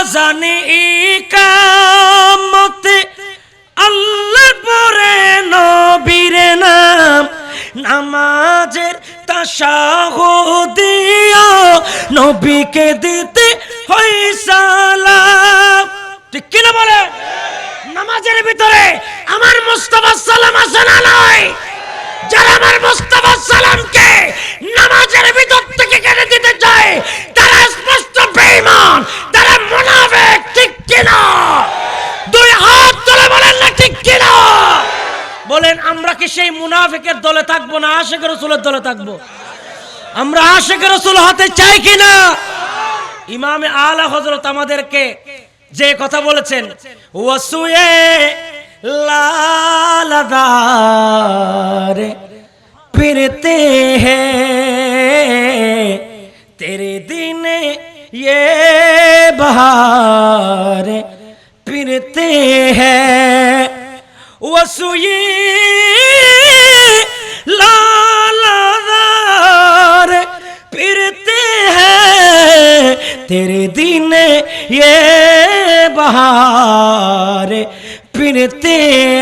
আজানে ইকামতে আল্লাহ পরে নবীর নাম। নামাজের তাশাহুদিয়া নবীকে দিতে হয় সালাম। বলে? নামাজের ভিতরে আমার মুস্তাফা সালাম আছে না নয় যারা আমার মুস্তাফা সালামকে নামাজের ভিতর থেকে কেটে দিতে চায়, তারা স্পষ্ট বেঈমান। মোনাফেক ঠিক কিনা? দুই হাত তুলে বলেন না, ঠিক কিনা? বলেন, আমরা কি সেই মুনাফিকের দলে থাকব না আশেখ রসুলের দলে থাকব? আমরা আশেখ রসুল হতে চাই কিনা? ইমামে আলা হজরত আমাদেরকে যে কথা বলেছেন, ওয়াসুয়ে লালাদারে ফিরতে হ্যাঁ বসুই। লালাদার ফিরতে হ্যাঁ, তেরে দিনে এ বাহার ফিরতে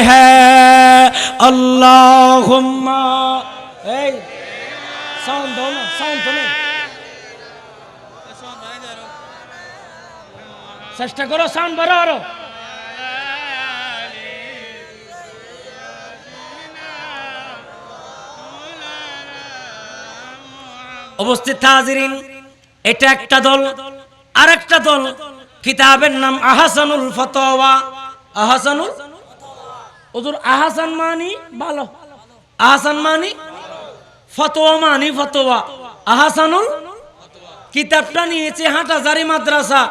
হ্যাঁ। হল্লাহ এই, সাউন্ড দাও না, সাউন্ড দাও চেষ্টা করো, সাউন্ড বাড়ো আরও। উপস্থিত হাজিরিন, এটা একটা দল আর একটা দল, কিতাবের নাম আহাসানুল ফতোয়া। আহাসানুল? ওদের আহাসান মানি ভালো। আহাসান মানি? ফতোয়া মানি ফতোয়া। আহাসানুল? কিতাবটা নিয়েছে হাটাজারি মাদ্রাসা।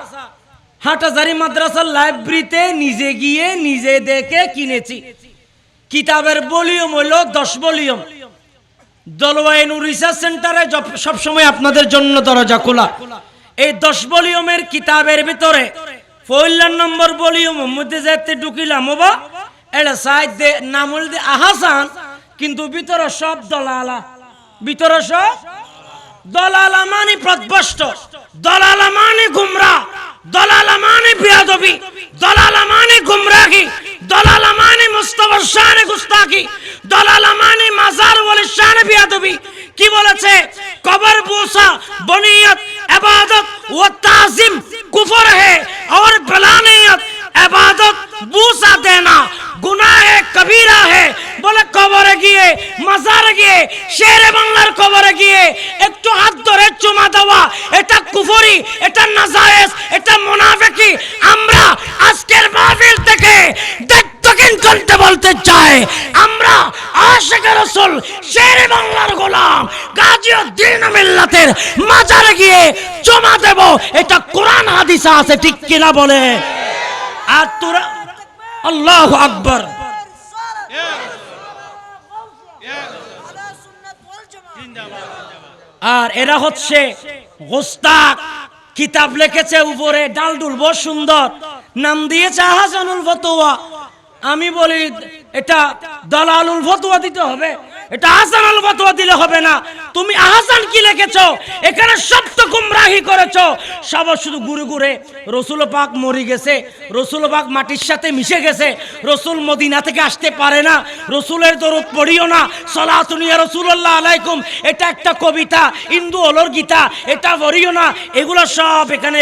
হাটাজারি মাদ্রাসার লাইব্রেরিতে নিজে গিয়ে নিজে দেখে কিনেছি। কিতাবের ভলিউম হইল দশ ভলিউম। দলওয়াইন রিসার্চ সেন্টারে সবসময় আপনাদের জন্য দরজা খোলা। এই দশ কিতাবের ভিতরে নম্বর মধ্যে ঢুকিলাম এটা দে আহাসান, কিন্তু ভিতরে সব দলালা। ভিতরে সব দলালা মানে প্রদ্বষ্ট দলালা মানে গুমরা। দলালা মানে বিয়াদবি। দলালা মানে দলালা মানে শানে গুস্তাকি দলালা মানে মাজার ওয়ালি শানে বিয়াদবি আছে। কবর বূসা বনিয়ত ইবাদত ও তাজিম কুফর হে। আর বলানিয়ত ইবাদত বূসা দেনা। গুনাহে কবিরা হে। বলে কবরে গিয়ে, মাজারে গিয়ে, শেরে বাংলার কবরে গিয়ে, একটু হাত ধরে চুমা দেওয়া। এটা কুফরি, এটা নাজায়েজ, এটা মুনাফিকি। আমরা আজকের মাহফিল থেকে দেখ দক্ষিণ করতে বলতে চাই। আমরা আশেখ রসুল মিল্লাতের মাজারে গিয়ে চুমা দেব। এটা কোরআন হাদিসে আছে, ঠিক কিনা বলে? আর তোরা আল্লাহু আকবার। আর এরা হচ্ছে গোস্তাক। কিতাব লিখেছে উপরে ডালডুল বহু সুন্দর। নাম দিয়েছে আহাসানুল ফতোয়া। আমি বলি, এটা দালালুল ফতোয়া দিতে হবে। এটা আহসানুল ফতোয়া দিলে হবে না। তুমি আহসান কি লিখেছো? এখানে সব তো গুমরাহি করেছ। সব শুধু ঘুরে ঘুরে রসুল পাক মরে গেছে, রসুল পাক মাটির সাথে মিশে গেছে, রসুল মদিনা থেকে আসতে পারে না, রসুলের দরদ পড়িও না সলাতুনিয়া রসুল্লাহ আলাইকুম। এটা একটা কবিতা, ইন্দু অলর গীতা, এটা পড়িও না। এগুলো সব এখানে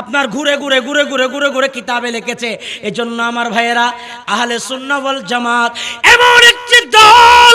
আপনার ঘুরে ঘুরে ঘুরে ঘুরে ঘুরে ঘুরে কিতাবে লিখেছে। এজন্য আমার ভাইয়েরা, আহলে সুন্নাহ ওয়াল জামাত, এমন একটি দল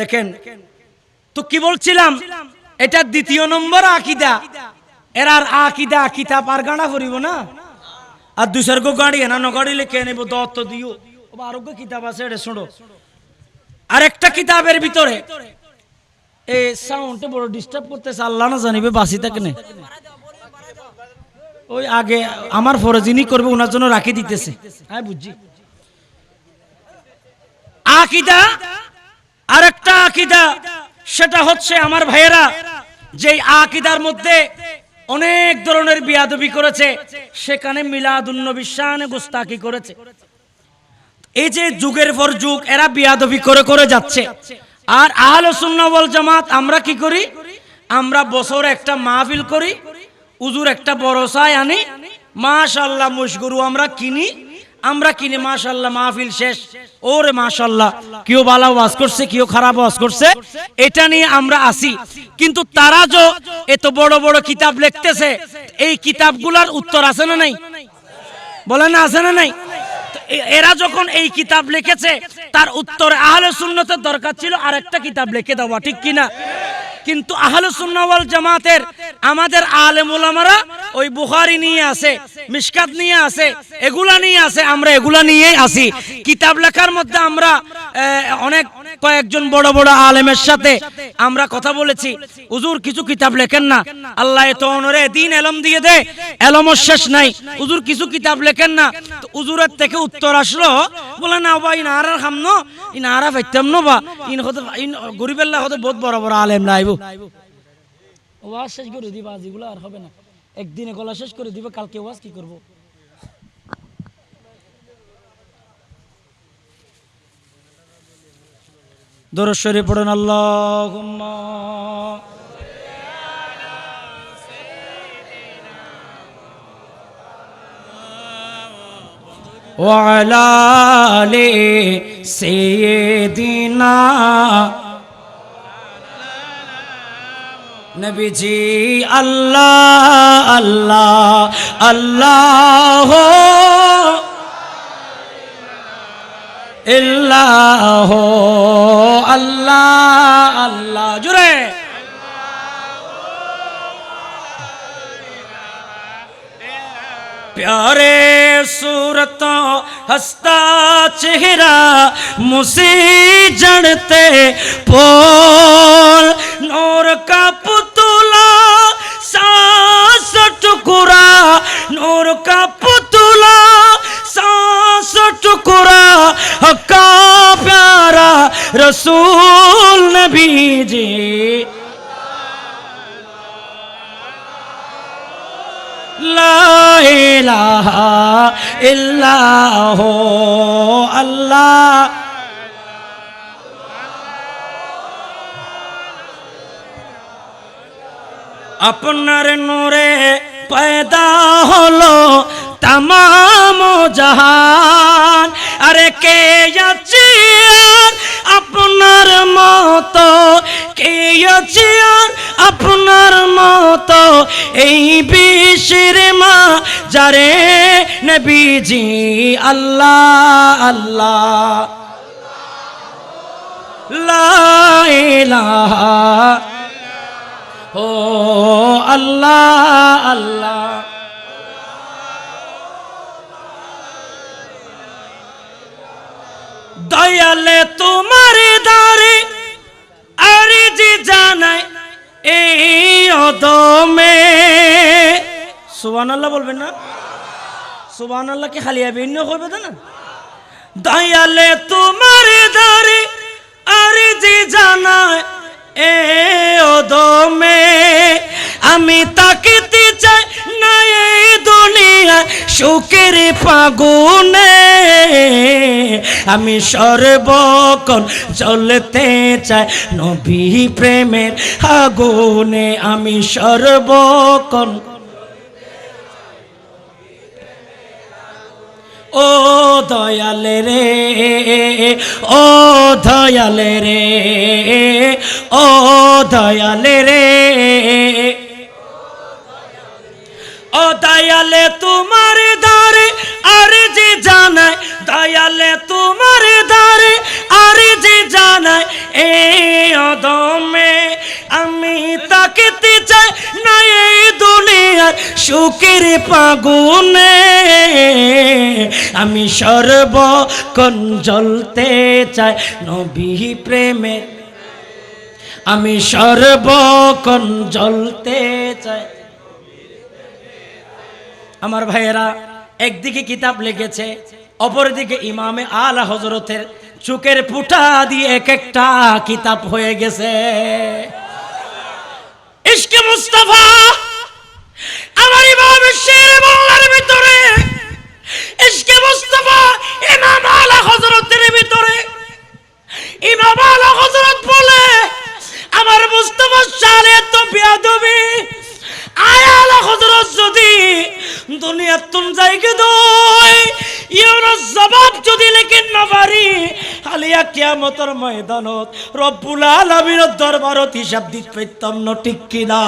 দেখেন, তো কি বলছিলাম? এটা দ্বিতীয় নম্বর আকিদা। এরার আকিদা, কিতাব আর গাড়া করিব না। আর দুসর গো গাড়ি না নগাড়িলে কে নেব দত্ত দিও। আরোগ্য কিতাব আছে, এটা শোনো। আরেকটা কিতাবের ভিতরে এই সাউন্ডে বড় ডিস্টার্ব করতেছে, আল্লাহ না জানিবে বাসি থাকে না। ওই আগে আমার ফরজ যিনি করবে ওনার জন্য রাখি দিতেছে। হ্যাঁ বুঝছি। আকিদা আরেকটা আকিদা, সেটা হচ্ছে আমার ভাইয়েরা যে আকিদার মধ্যে অনেক ধরনের বিয়াদবি করেছে, সেখানে মিলাদুন্নবী করেছে। এই যে যুগের পর যুগ, এরা বিয়াদবি করে করে যাচ্ছে। আর আহলে জামাত, আমরা কি করি? আমরা বছর একটা মাহফিল করি উজুর একটা বড় সাই আনি মাশাল্লাহ মুশগুরু আমরা কিনি আমরা কিনে মাশাল্লাহ মাহফিল শেষ। ওরে মাশাল্লাহ কেউ ভালো ওয়াজ করছে কেউ খারাপ ওয়াজ করছে। এটা নিয়ে আমরা আসি কিন্তু তারা যে এত বড় বড় কিতাব লিখতেছে, এই কিতাবগুলার উত্তর আছে না নাই? বলে না, আছে না নাই? এরা যখন এই কিতাব লিখেছে, তার উত্তরে আহলে সুন্নতের দরকার ছিল আরেকটা কিতাব লিখে দেওয়া, ঠিক কিনা? কিন্তু আহলে সুন্নাওয়াল জামাতের আমাদের আলেম ওলামারা ওই বুহারি নিয়ে আছে মিসকাত নিয়ে আছে, এগুলা নিয়ে আসে আমরা এগুলা নিয়েই আসি। কিতাব লেখার মধ্যে আমরা অনেক কয়েকজন বড় বড় আলেমের সাথে আমরা কথা বলেছি। হুজুর, কিছু কিতাব লেখেন না। আল্লাহ এত অনরে দিন এলম দিয়ে দে এলমর শেষ নাই। হুজুর, কিছু কিতাব লেখেন না। তো হুজুরের থেকে উত্তর আসলো, বলে, না বা ইন আর খামনো ইন আরা ফাইতাম ন বা, ইন হতে, ইন গরিবেল্লা হতে বহুত বড় বড় আলেম নাইব ওয়াজ শেষ করে দিবা, যেগুলো আর হবে না। একদিনে গলা শেষ করে দিবে, কালকে ওয়াজ কি করব? দরশ্বরে পড়েন আল্লাহ ওয়ালালে সে দিনা নবীজি আল্লাহ আল্লাহ আল্লাহ। ইল্লাহ। আল্লাহ আল্লাহ জুড়ে प्यारे सूरत हंसता चेहरा मुसी जड़ते पोल नूर का पुतला सांस टुकुरा नूर का पुतला सांस टुकुरा हक्का রসুল নবীজি। ইল্লাহ আল্লাহ। আপনার নূরে পয়দা হলো তাম জাহান। আরে কে যাচ্ছি আপনার মত, কে আছে আর আপনার মত? এই বিশ্বের মা, যারে নবীজি আল্লাহ আল্লাহ। লা ইলাহা ও আল্লাহ আল্লাহ। দয়ালে তোমার দারে আরে যে জানায় এই অদমে। সুবান আল্লাহ বলবেন না? সুবান আল্লাহ কি খালি ভিন্ন করবে না? দয়ালে তোমার দারে আরে যে জানায় এ অদমে। আমি তাকিতে চাই সুখের ফাগুনে আমি সর্বক্ষণ চলতে চাই। নবী প্রেমের আগুনে আমি সর্বক্ষণ ও দয়ালে রে, ও দয়ালে রে, ও দয়ালে রে। দয়ালে তোমার দারে আরে যে জানায়, দয়ালে তোমার দারে আরে যে জানায়, এ অদমে আমি তাকিতে চাই না এই দুনিয়ার সুখের পাগুনে। আমি সর্বক্ষণ জ্বলতে চাই নবী প্রেমের আমি সর্বক্ষণ জ্বলতে চাই আমার ভাইয়েরা, একদিকে কিতাব লিখেছে, অপরদিকে ইমামে আলা হজরতের চুকের পুটা দিয়ে এক একটা কিতাব হয়ে গেছে। ইশকে মুস্তাফা, আমার ইমামের শের বাংলার ভিতরে। ইশকে মুস্তাফা, ইমাম আলা হজরতের ভিতরে। ইমাম আলা হজরত বলে, আমার মুস্তাফা শালে তো বিয়াদবি আয় আলা হযরত যদি দুনিয়া তুন জায়গে দই ইউর জবাব যদি লেকিন না পারি, আলিয়া কিয়ামতের ময়দানত রব্বুল আলামিনের দরবারত হিসাব দিতে পাইতাম না, ঠিক কিনা?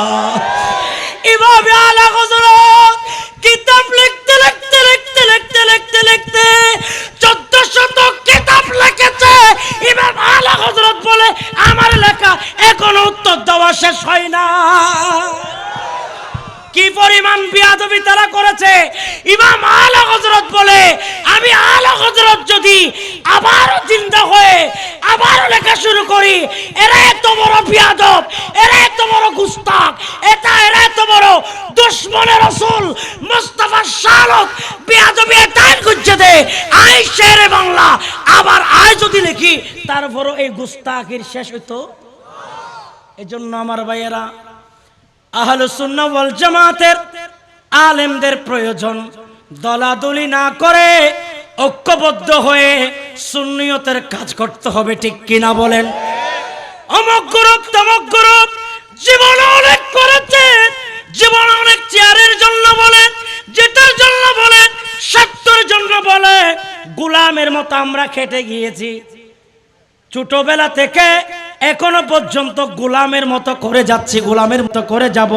এভাবে আলা হযরত কিতাব লিখতে লিখতে লিখতে লিখতে লিখতে লিখতে চোদ্দ শত কিতাব লিখেছে। ইমাম আলা হযরত বলে, আমার লেখা এখনও উত্তর দেওয়া শেষ হয় না। কি পরিমাণ বিয়াদবি তারা করেছে? ইমাম আলা হযরত বলে, আমি আলা হযরত যদি আবারও জিন্দা হয়ে আবারও লেখা শুরু করি, এরা এত বড় বিয়াদব, এরা এত বড় গুস্তাখ, এটা এরা এত বড় দুশ্মনের রসুল মুস্তাফা শালক বিয়াদবি এটাই গুজ্জে দে আই শেরে বাংলা, আবার আয় যদি লিখি, তারপরও এই গুস্তাখির শেষ হইতো। এজন্য আমার ভাইয়েরা জামাতের আলেমদের প্রয়োজন। দলাদলি না করে ঐক্যবদ্ধ হয়ে সুন্নিয়তের কাজ করতে হবে, ঠিক কিনা বলেন? অমক গ্রুপ, তমক গ্রুপ, জীবন অনেক করেছে, জীবন অনেক চেয়ারের জন্য বলেন যেটার জন্য বলেন সত্যের জন্য বলে, গোলামের মতো আমরা খেটে গিয়েছি। ছোটবেলা থেকে এখনও পর্যন্ত গোলামের মতো করে যাচ্ছি, গোলামের মতো করে যাব।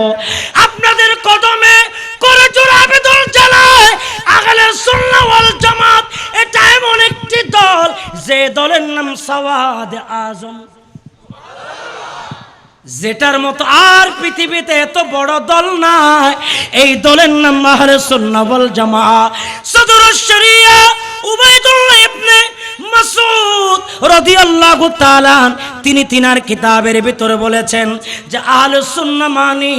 আপনাদের কদমে করে জোর আবেদন জানায়, আগালের সুন্নাহ ওয়াল জামাত, এটা এমন একটি দল, যে দলের নাম সাওয়াদ আজম। যেটার মতো আর পৃথিবীতে এত বড় দল নাই, এই দলের নাম আহলে সুন্নাহ ওয়াল জামাত। সদর শরিয়া ইবনে মাসুদ তিনি তিনার কিতাবের ভিতরে বলেছেন যে মানি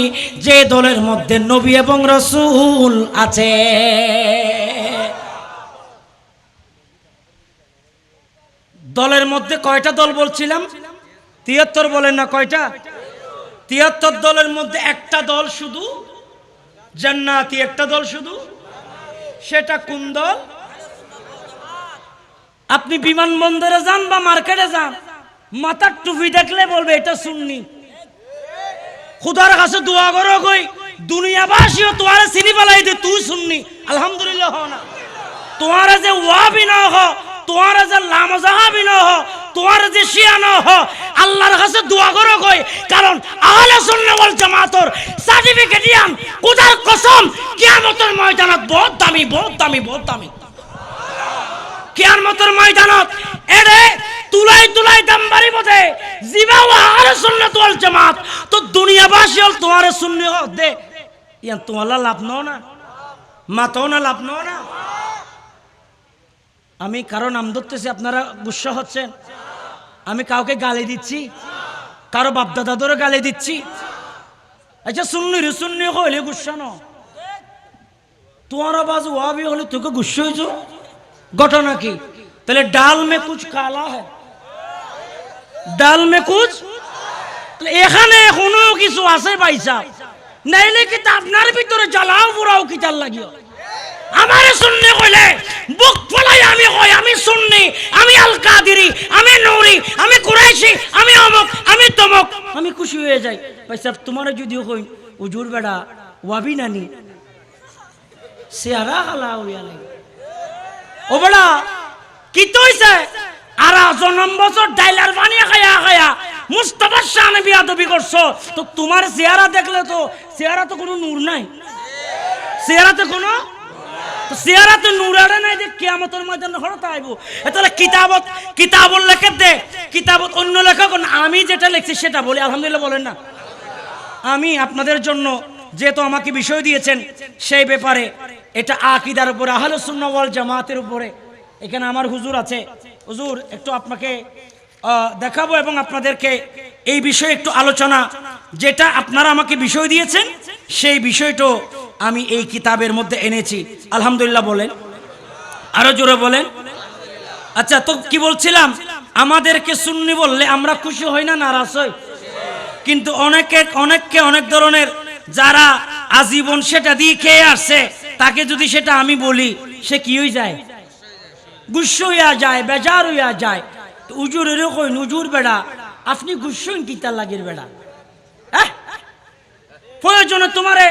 যে দলের মধ্যে নবী এবং আছে। দলের মধ্যে কয়টা দল বলছিলাম? তিয়াত্তর বলেন না কয়টা? তিয়াত্তর দলের মধ্যে একটা দল শুধু জান্নাতি, একটা দল শুধু? সেটা কোন দল? আপনি বিমানবন্দরে যান বা মার্কেটে যান, মাথার টুপি দেখলে বলবে, এটা শুননি খুদার কাছে দোয়া করো কই, দুনিয়াবাসীও তোমার চিনি পেলাই দে, তুই শুননি আলহামদুলিল্লাহ হ না। তোমার যে ওয়া বি না হ তোমার যে লামজাহা বি না হ তোমার যে শিয়া না হ আল্লাহর কাছে দোয়া করো কই, কারণ আহলে সুন্নাহ ওয়াল জামাতর সার্টিফিকেট ইয়ান, খুদার কসম, কিয়ামতের ময়দানত বহুত দামি বহুত দামি বহুত দামি। কিয়ামতের ময়দানত এরে তুলাই তুলাই দাম বাড়ি বোধে জিবা আহলে সুন্নাত ওয়াল জামাত। তো দুনিয়াবাসী হল তোমার সুন্নি দে। ইয়ান তোমার লাভ নাও না। মাতাও না লাভ নাও না। আমি কারও নাম ধরতেছি, আপনারা গুসা হচ্ছেন। আমি কাউকে গালি দিচ্ছি। কারও বাপদাদাদেরও গালি দিচ্ছি। আচ্ছা শুননি রে শুননি হইলে গুসা ন তোমার আওয়াজ ওয়াবি হলে তোকে গুসা হয়েছ ঘটনা কি? তাহলে ডাল মে কুছ কালা ডাল মে তাহলে এখানে এখনও কিছু আছে পয়সা নাইলে কি আপনার ভিতরে জ্বালাও পুরাও কি চাল লাগিও? আমারে শুননি কইলে, বুক ফলাই আমি কই? আমি শুননি আমি আল কাদিরি আমি নৌরি, আমি কুরাইশি, আমি অমক, আমি তমক। আমি খুশি হয়ে যাই। পয়সা তোমার যদিও কই উজুর বেড়া, ওয়াবি নানি চেহারা খালা হইয়া লাগে ও বেড়া, কি তৈছে? আর জনম বছর ডাইলার বানিয়ে খায়া খায়া মুস্তাফার শানে বিয়া দবি করছ। তো তোমার চেহারা দেখলে তো চেহারা তো কোনো নূর নাই। চেহারাতে কোনো? চেহারাতে নূরারে নাই যে কিয়ামতের ময়দানে হরত আইবো। তাহলে কিতাবত, কিতাবর লেখে দে, কিতাবত অন্য লেখক আমি যেটা লিখছি সেটা বলি, আলহামদুলিল্লাহ বলেন না। আমি আপনাদের জন্য যেহেতু আমাকে বিষয় দিয়েছেন, সেই ব্যাপারে এটা আকিদার উপরে, আহলে সুন্নাহ ওয়াল জামাতের উপরে। এখানে আমার হুজুর আছে। হুজুর, একটু আপনাকে দেখাবো এবং আপনাদেরকে এই বিষয়ে একটু আলোচনা। যেটা আপনারা আমাকে বিষয় দিয়েছেন, সেই বিষয়টা আমি এই কিতাবের মধ্যে এনেছি। আলহামদুলিল্লাহ বলেন। আরও জোরে বলেন। আচ্ছা তো কি বলছিলাম? আমাদেরকে সুন্নি বললে আমরা খুশি হই না নারাজ হই? কিন্তু অনেকে, অনেককে অনেক ধরনের যারা আজীবন সেটা দিয়ে খেয়ে আসছে তাকে যদি সেটা আমি বলি, সে কি হয়ে যায়? গুস্স হইয়া যায়, বেজার হইয়া যায়। তো উজুরেরও কই উজুর বেড়া। আপনি গুস্সইন কিতা লাগির বেড়া? হ্যাঁ? প্রয়োজনে তোমারে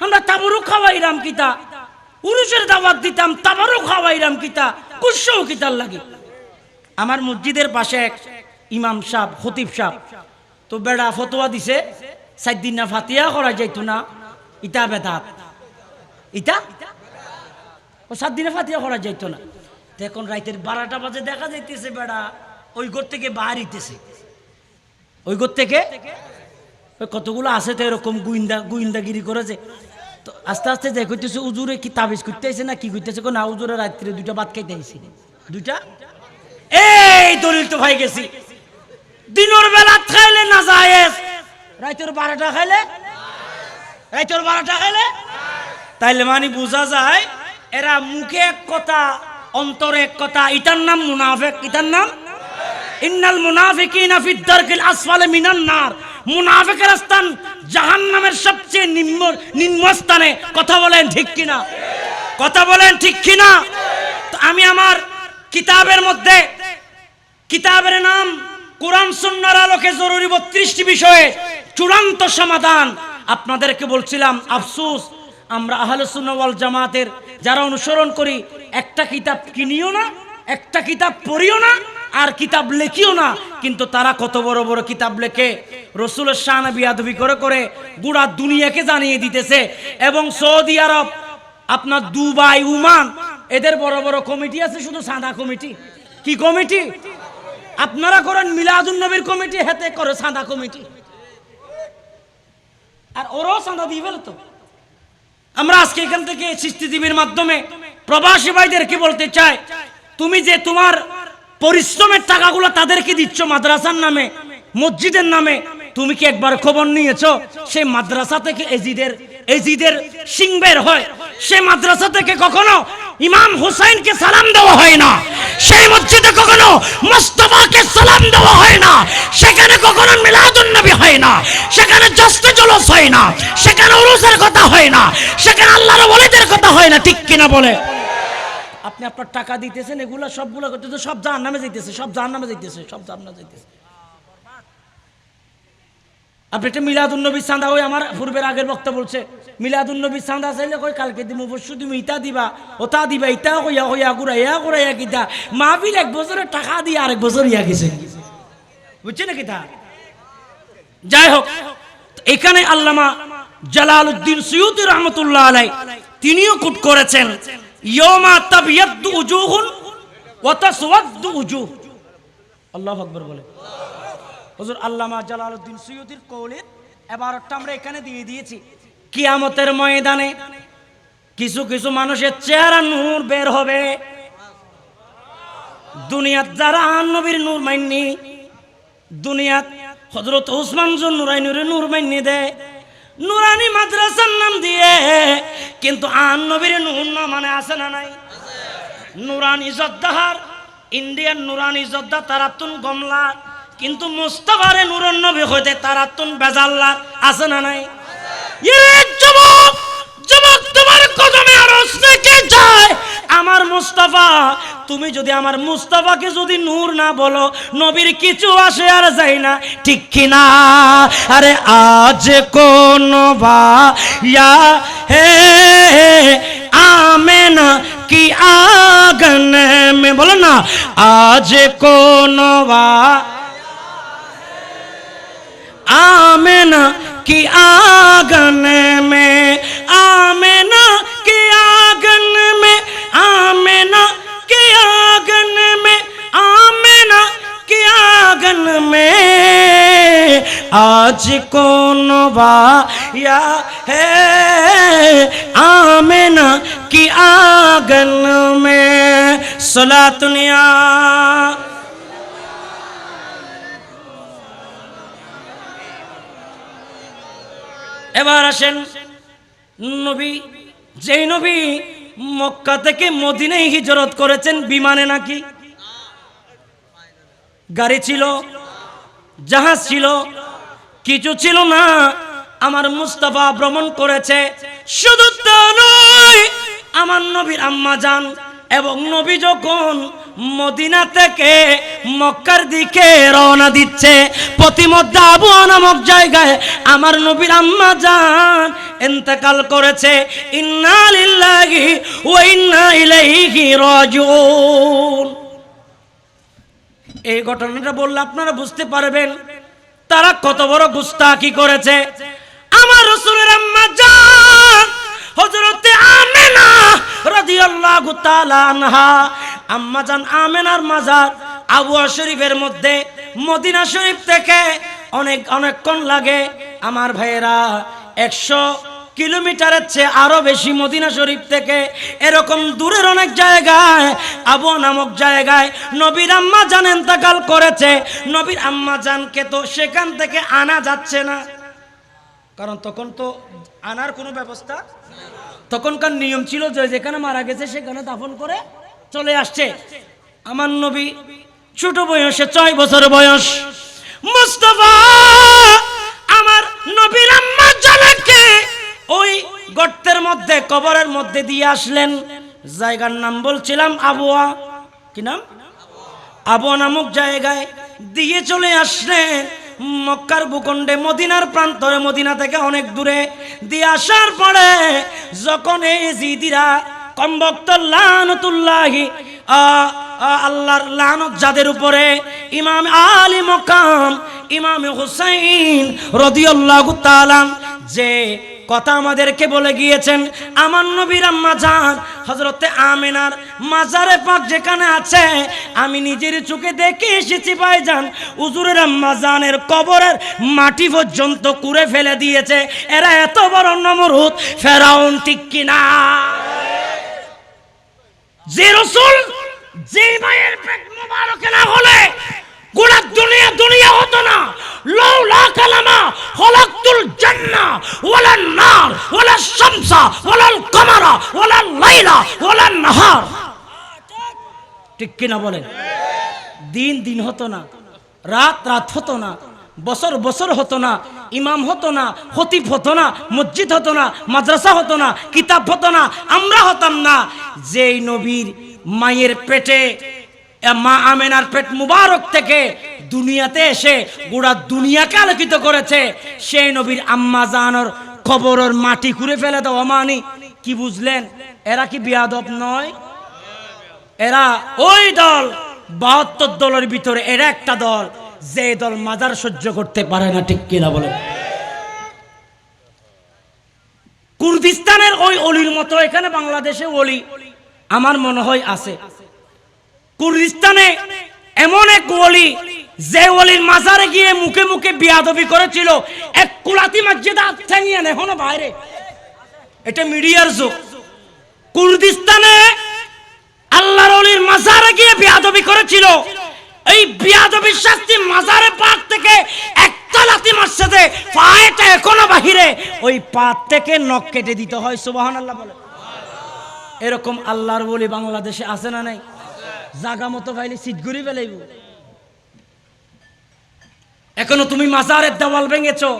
আমরা তাবরু খাওয়াইরাম কিতা উরুষের দাওয়াত দিতাম তাবারও খাওয়াইরাম কিতা গুস্সও কিতার লাগে? আমার মসজিদের পাশে এক ইমাম সাহ খতিব সাহ তো বেড়া ফতোয়া দিছে সাত দিন না ফাতিয়া করা যাইতো না ইটা বেদাত। ইটা ও সাত দিনে ফাতিয়া করা যাইতো না। তো এখন রাইতের বারোটা বাজে দেখা যাইতেছে বেড়া, ওই ঘর থেকে বাইর হইতেছে। ওই ঘর থেকে? কতগুলো আছে তো এরকম গুইন্দা, গুইন্দাগিরি করেছে। তো আস্তে আস্তে যাই করতেছে উজুরে কি তাবিজ করতে আইছে না কি করতেছে? না উজুরে রাত্রে দুইটা ভাত খাইতে আইছে। দুইটা? এই দলিল তো ভাই গেছি। দিনের বেলা খাইলে না যায় রাইতের বারোটা খাইলে? রাইতের বারোটা খাইলে? তাইলে মানে বোঝা যায়, এরা মুখে এক কথা, অন্তরে এক কথা, ইটার নাম মুনাফেক, ইটার নাম? ইন্নাল মুনাফিকিনা ফিদ দারকিল আসফালে মিনান নার। মুনাফিকের স্থান জাহান্নামের সবচেয়ে নিম্ন নিম্ন স্থানে। কথা বলেন ঠিক কিনা? কথা বলেন ঠিক কিনা? তো আমি আমার কিতাবের মধ্যে, কিতাবের নাম কোরআন সুন্নার আলোকে জরুরি বত্রিশটি বিষয়ে চূড়ান্ত সমাধান আপনাদেরকে বলছিলাম, আফসোস। আমরা আহলে সুন্নাহ জামাতের যারা অনুসরণ করি, একটা কিতাব কিনিও না, একটা কিতাব পড়িও না, আর কিতাব লেখিও না। কিন্তু তারা কত বড় বড় কিতাব লেখে। রসুলের শান বিয়াদবি করে করে গুড়া দুনিয়াকে জানিয়ে দিতেছে। এবং সৌদি আরব, আপনার দুবাই, উমান, এদের বড় বড় কমিটি আছে, শুধু সাদা কমিটি। কি কমিটি? আপনারা করেন মিলাদুন নবীর কমিটি, হাতে করে সাদা কমিটি। আর ওরাও চাঁদা দিয়ে ফেলতো আমরা আজকে এখান থেকে সৃষ্টিজীবীর মাধ্যমে প্রবাসী ভাইদেরকে বলতে চাই, তুমি যে তোমার পরিশ্রমের টাকাগুলো তাদেরকে দিচ্ছ মাদ্রাসার নামে, মসজিদের নামে, তুমি কি একবার খবর নিয়েছো? সেই মাদ্রাসা থেকে এজিদের এজিদের সিং বের হয়। সে মাদ্রাসা থেকে কখনো ইমাম হুসাইনকে সালাম দেওয়া হয় না। সেই মসজিদে কখনো মোস্তফাকে সালাম দেওয়া হয় না। সেখানে কখনো মিলাদুন নবী হয় না। সেখানে জস্তে জলস হয় না। সেখানে উরুসের কথা হয় না। সেখানে আল্লাহর ওলিদের কথা হয় না। ঠিক কিনা বলে? আপনি আপনার টাকা দিতেছেন, এগুলো সবগুলো করতেছে সব জাহান নামে যাইতেছে, সব জাহান নামে যাইতেছে, সব জাহান নামে যাইতেছে। আপনি একটা মিলাদুন্নবী চাঁদা ওই আমার পূর্বের আগের বক্তা বলছে, মিলাদুন্নবী চাঁদা চাইলে কই কালকে দিব পরশু তুমি ইটা দিবা ওটা দিবা, ইতা কইয়া কইয়া গুড়া ইয়া গুড়া ইয়া কিতা মাহফিল এক বছরের টাকা দিয়ে আরেক বছর ইয়া গেছে। বুঝছে না কিতা যাই হোক, এখানে আল্লামা জালালউদ্দিন সৈয়দ রহমতুল্লাহ আলাই তিনিও কুট করেছেন ইয়মা তাবিয়াদ্দু উজুহুন ওয়া তাসওয়াদ্দু উজুহ। আল্লাহু আকবার বলে। হুজুর আল্লামা জালালউদ্দিন সৈয়দির কৌলের এবারটা আমরা এখানে দিয়ে দিয়েছি। কিয়ামতের ময়দানে কিছু কিছু মানুষের চেহারা নূর বের হবে। দুনিয়াত যারা নবীর নূর মাইননি দুনিয়াত হজরত উসমান নুরাইনুরে নূর মাইনি দেয় নুরানি মাদ্রাসার নাম দিয়ে কিন্তু আন নবীর নূর না মানে আছে না নাই। নুরানি জদ্দাহার ইন্ডিয়ান নুরানি জদ্দা তারাতুন গমলা কিন্তু মুস্তাফারে নুরন নবী হইতে তারাতুন বেজাল্লার আছে না নাই? যুবক যুবক, তোমার কদমে আরস রেখে যায়। আমার মুস্তাফা, তুমি যদি আমার মুস্তাফাকে যদি নূর না বলো, নবীর কিছু আসে আর যাই না। ঠিক কিনা? আরে আজ কোন ভাইয়া? হে আমেনা কি আগন মে বলো না, আজ কোন ভা आमना की आँगन में, आमना की आँगन में, आमना की आँगन में, आमना की आँगन में। आज कौन वाया है? आमना की आँगन में। सला दुनिया এবার আসেন নবী। যেই নবী মক্কা থেকে মদিনায় হিজরত করেছেন, বিমানে নাকি? গাড়ি ছিল, জাহাজ ছিল, কিছু ছিল না। আমার মুস্তাফা ভ্রমণ করেছে। শুধু নয়, আমার নবীর আম্মা যান এবং নবী যখন মদিনা থেকে মক্কার দিকে রওনা দিচ্ছে। প্রতিমধ্যে আবু নামক জায়গায় আমার নবীর আম্মা যান, ইন্তেকাল করেছে। ইন্না লিল্লাহি ওয়া ইন্না এই ঘটনাটা বললে আপনারা বুঝতে পারবেন, তারা কত বড় গুস্তাকি করেছে। আমার রসুলের আম্মা জান হযরতে আমেনা রাদিয়াল্লাহু তাআলা আনহা আম্মা জান আমেনার মাজার আবুয়া শরীফের মধ্যে মদিনা শরীফ থেকে অনেক অনেকক্ষণ লাগে। আমার ভাইয়েরা, একশো কিলোমিটারের চেয়ে আরও বেশি মদিনা শরীফ থেকে এরকম দূরের অনেক জায়গায়, আবু নামক জায়গায় নবীর আম্মা জান এন্তেকাল করেছে। নবীর আম্মা জানকে তো সেখান থেকে আনা যাচ্ছে না। কারণ তখন তো আনার কোনো ব্যবস্থা তখনকার নিয়ম ছিল যে যেখানে মারা গেছে সেখানে দাফন করে চলে আসছে। আমার নবী ছোট বয়সে ছয় বছর বয়স। মুস্তফা আমার নবীর আম্মা জানাকে ওই গর্তের মধ্যে, কবরের মধ্যে দিয়ে আসলেন। জায়গার নাম বলছিলাম আবুয়া। কি নাম? আবুয়া নামক জায়গায় দিয়ে চলে আসলেন মক্কার ভূখণ্ডে, মদিনার প্রান্তরে, মদিনা থেকে অনেক দূরে। দিয়ে আসার পরে যখন এই জিদিরা কমবক্ত লানতুল্লাহি আল্লাহর লানত যাদের উপরে ইমাম আলী মকাম, ইমাম হুসাইন রদিয়াল্লাহু তাআলা যে কথা আমাদেরকে বলে গিয়েছেন, আমার নবীর জান হজরতে আমেনার মাজারে পাক যেখানে আছে, আমি নিজের চোখে দেখে এসেছি ভাইজান উজুরের আম্মা জানের কবরের মাটি পর্যন্ত কুড়ে ফেলে দিয়েছে, এরা এত বড় নমরুদ, ফেরাউন ঠিক কিনা? যে রসুল, যে মায়ের পেট মোবারকে না হলে গোটা দুনিয়া দুনিয়া হতো না। লাউলা কালামা খলাকতুল জান্নাহ ওয়ালা নার, ওয়ালা শামসা, ওয়ালা কামারা ওয়ালা লাইলা ওয়ালা নাহার ঠিক কিনা বলেন? দিন দিন হতো না, রাত রাত হতো না, বছর বছর হতো না ইমাম হতো না, খতিব হতো না, মসজিদ হতো না, মাদ্রাসা হতো না, কিতাব হতো না, আমরা হতাম না। যেই নবীর মায়ের পেটে মা আমেনার পেট মুবারক থেকে দুনিয়াতে এসে গোড়া দুনিয়াকে আলোকিত করেছে, সেই নবীর আম্মা জানোর খবরের মাটি খুঁড়ে ফেলে দাও মানি কি বুঝলেন? এরা কি বিয়াদব নয়? এরা ওই দল, বাহাত্তর দলের ভিতরে এরা একটা দল। যে দল মাজার সহ্য করতে পারে না, ঠিক কিনা বলে কুর্দিস্তানের ওই অলির মতো এখানে বাংলাদেশে অলি আমার মনে হয় আছে। কুর্দিস্তানে এমন এক অলি যে অলির মাজারে গিয়ে মুখে মুখে বিয়াদবি করেছিল, এক কুলাতি মসজিদ ঠেঙিয়ে এখনও বাইরে। এটা মিডিয়ার যুগ। কুর্দিস্তানে আল্লাহর অলির মাজারে গিয়ে বিয়াদবি করেছিল এই বিয়াদবির শাস্তি মাজারে পাক থেকে একটা লাতি মারছে যে পায়েটা এখনও বাহিরে। ওই পাত থেকে নখ কেটে দিতে হয় সুবাহান বলে। এরকম আল্লাহর বলি বাংলাদেশে আছে না নাই? জাগা মতো পাইলে সিট ঘুরি ফেলাইব। এখনও তুমি মাজারের দেওয়াল ভেঙেছো,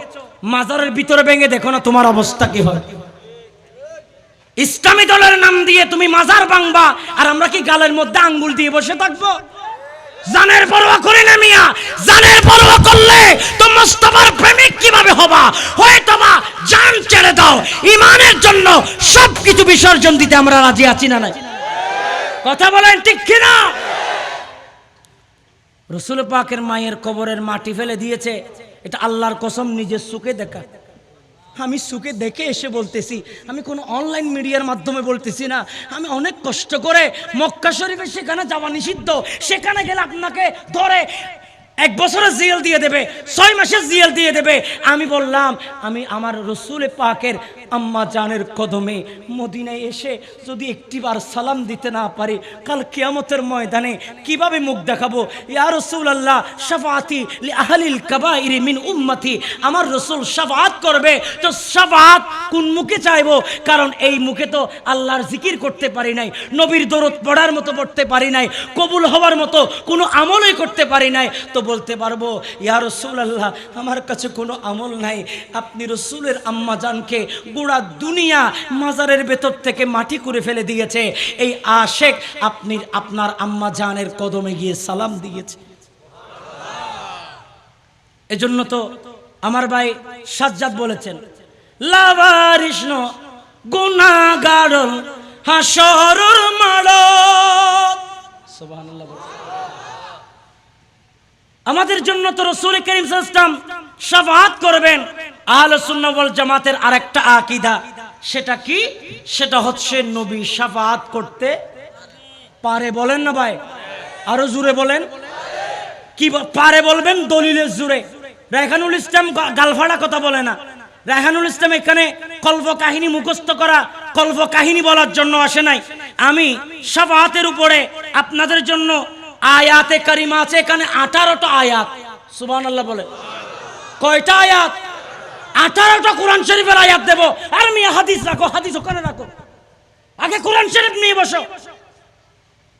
মাজারের ভিতরে ভেঙে দেখো না তোমার অবস্থা কি হয়। ইসলামী দলের নাম দিয়ে তুমি মাজার ভাঙবা, আর আমরা কি গালের মধ্যে আঙ্গুল দিয়ে বসে থাকব? জানের পরোয়া করে না মিয়া। জানের পরোয়া করলে তো মোস্তফার প্রেমিক কীভাবে হবা? হয়তো বা জান ছেড়ে দাও। ইমানের জন্য সব কিছু বিসর্জন দিতে আমরা রাজি আছি না নাই? কথা বলেন ঠিক কিনা? রসুল পাকের মায়ের কবরের মাটি ফেলে দিয়েছে। এটা আল্লাহর কসম, নিজের সুখে দেখা। আমি সুখে দেখে এসে বলতেছি, আমি কোনো অনলাইন মিডিয়ার মাধ্যমে বলতেছি না। আমি অনেক কষ্ট করে মক্কা শরীফে সেখানে যাওয়া নিষিদ্ধ। সেখানে গেলে আপনাকে ধরে এক বছরের জিএল দিয়ে দেবে, ছয় মাসের জিএল দিয়ে দেবে। আমি বললাম, আমি আমার রসুল পাকের আম্মা জানের কদমে মদিনায় এসে যদি একটিবার সালাম দিতে না পারি, কাল কিয়ামতের ময়দানে কীভাবে মুখ দেখাবো? ইয়া রসুল আল্লাহ শাফাতি লি আহলিল কাবাইরি মিন উম্মতি। আমার রসুল শাফাত করবে, তো শাফাত কোন মুখে চাইব? কারণ এই মুখে তো আল্লাহর জিকির করতে পারি নাই, নবীর দরদ পড়ার মতো পড়তে পারি নাই, কবুল হওয়ার মতো কোনো আমলই করতে পারি নাই। তো বলতে পারব, ইয়া রসুল আল্লাহ আমার কাছে কোনো আমল নাই। আপনি রসুলের আম্মা জানকে গোড়া দুনিয়া মাজারের ভেতর থেকে মাটি করে ফেলে দিয়েছে। এই আশেক আপনি, আপনার আম্মা জানের কদমে গিয়ে সালাম দিয়েছে। এজন্য তো আমার ভাই সাজ্জাদ বলেছেন লাভারিষ্ণ গুণাগারল হাসরুর সুবহানাল্লাহ বলুন। আমাদের জন্য তো রসুল করিম সাল্লাম সাফাত করবেন। আহলে সুন্নাহ ওয়াল জামাতের আরেকটা আকীদা। সেটা কি? সেটা হচ্ছে নবী সাফাত করতে পারে বলেন না ভাই? আরও জুড়ে বলেন। কি পারে বলবেন? দলিলের জুড়ে রেহানুল ইসলাম গালফাড়া কথা বলে না। রেহানুল ইসলাম এখানে কল্প কাহিনী মুখস্থ করা, কল্প কাহিনী বলার জন্য আসে নাই। আমি সাফাতের উপরে আপনাদের জন্য আয়াতে কারিমা আছে, এখানে আঠারোটা আয়াত। সুবান আল্লাহ বলে। কয়টা আয়াত? আঠারোটা কোরআন শরীফের আয়াত দেব। আর মিয়া, হাদিস রাখো, হাদিস ওখানে রাখো। আগে কোরআন শরীফ নিয়ে বসো।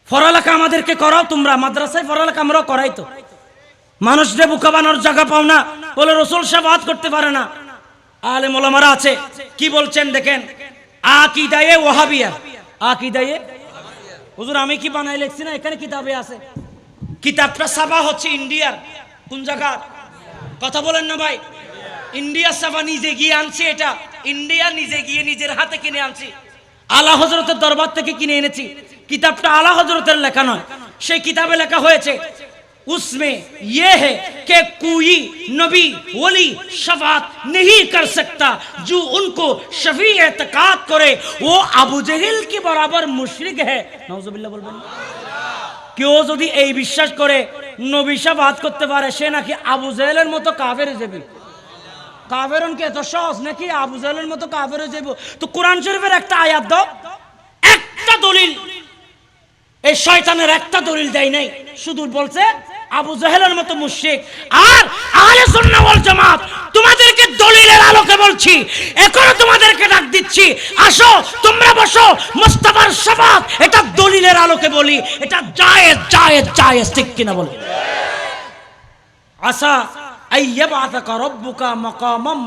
পড়ালেখা আমাদেরকে করাও, তোমরা মাদ্রাসায় পড়ালেখা আমরাও করাই তো। মানুষদের বুকা বানোর জায়গা পাও না, বলে রসুল সাবাদ করতে পারে না। আলে মোলামারা আছে, কি বলছেন দেখেন? আকিদায়ে ওহাবিয়া আকিদায়ে হুজুর, আমি কি বানাই লিখছি না? এখানে কিতাবে আছে। কিতাবটা সাবা হচ্ছে ইন্ডিয়ার। কোন জায়গার কথা বলেন না ভাই। ইন্ডিয়া সাবা নিজে গিয়ে আনছি এটা। ইন্ডিয়া নিজে গিয়ে নিজের হাতে কিনে আনছি। আলা হজরতের দরবার থেকে কিনে এনেছি। কিতাবটা আলা হজরতের লেখা নয়। সেই কিতাবে লেখা হয়েছে उसमें ये है कि कोई नबी वली शफात नहीं कर सकता जो उनको शफी एतकाद करे वो আবু জেহেল के बराबर मुशरिक है নাউজুবিল্লাহ বলবেন না? কেউ যদি এই বিশ্বাস করে নবী সাফাত করতে পারে সে নাকি আবু জেহেলের মতো কাফের হয়ে যাবে কাফেরন কে এত সহজ নাকি আবু জাহেলের মতো কাফের হয়ে যাইব তো কোরআন শরীফের একটা আয়াত দাও একটা দলিল এই শয়তানের একটা দলিল দেয় নাই শুধু বলছে আবু জাহেলের মতো মুশরিক। আর আহলে সুন্নাহ ওয়াল জামাত, তোমাদেরকে দলিলের আলোকে বলছি, এখনও তোমাদেরকে ডাক দিচ্ছি, আসো, তোমরা বসো, মুস্তাফার শাফাত এটা দলিলের আলোকে বলি, এটা জায়েজ জায়েজ জায়েজ, ঠিক কিনা বলি? আসা আইয়াবাতাকা রব্বুকা মাকামাম